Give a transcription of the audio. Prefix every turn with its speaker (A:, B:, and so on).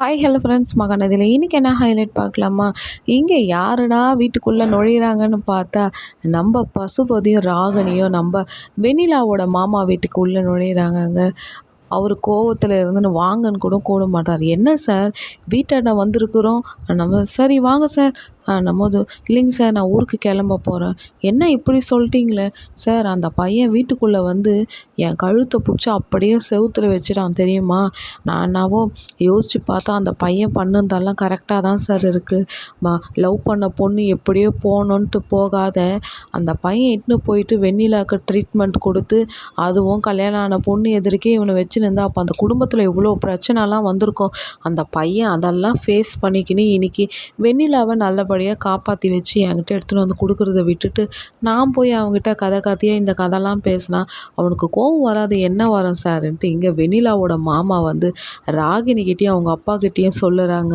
A: Hi hello friends மகாநதியில் இன்றைக்கி என்ன highlight பார்க்கலாமா? இங்கே யாருடா வீட்டுக்குள்ளே நுழையிறாங்கன்னு பார்த்தா நம்ம பசுபதியும் ராகனியும் நம்ம வெண்ணிலாவோட மாமா வீட்டுக்கு உள்ளே அவர் கோவத்தில் இருந்துன்னு வாங்கன்னு கூட கூட மாட்டார் என்ன சார்? வீட்டாண்ட வந்திருக்குறோம்? நம்ம சரி வாங்க சார். நம்மது இல்லைங்க சார் நான் ஊருக்கு கிளம்ப போகிறேன் என்ன இப்படி சொல்லிட்டீங்களே? சார் அந்த பையன் வீட்டுக்குள்ளே வந்து என் கழுத்தை பிடிச்சி அப்படியே செவுத்துல வச்சுட்டான் தெரியுமா? நான் என்னவோ யோசித்து பார்த்தா அந்த பையன் பண்ணதெல்லாம் கரெக்டாக தான் சார் இருக்குது மா லவ் பண்ண பொண்ணு எப்படியோ போகணுன்ட்டு போகாத. அந்த பையன் இட்டுன்னு போயிட்டு வெண்ணிலாவுக்கு ட்ரீட்மெண்ட் கொடுத்து அதுவும் கல்யாணம் ஆன பொண்ணு எதிர்க்கே இவனை வச்சுன்னு அப்போ அந்த குடும்பத்தில் இவ்வளோ பிரச்சனைலாம் வந்திருக்கும். அந்த பையன் அதெல்லாம் ஃபேஸ் பண்ணிக்கின்னு இன்றைக்கி வெண்ணிலாவை நல்லபடியாக வழியாக காப்பாற்றி வச்சு என்கிட்ட எடுத்துன்னு வந்து கொடுக்குறத விட்டுட்டு நான் போய் அவங்ககிட்ட கதை கதையாக இந்த கதைலாம் பேசினா அவனுக்கு கோவம் வராது. என்ன வரும் சாருன்ட்டு இங்கே வெண்ணிலாவோட மாமா வந்து ராகினிக்கிட்டேயும் அவங்க அப்பாக்கிட்டேயும் சொல்லுறாங்க.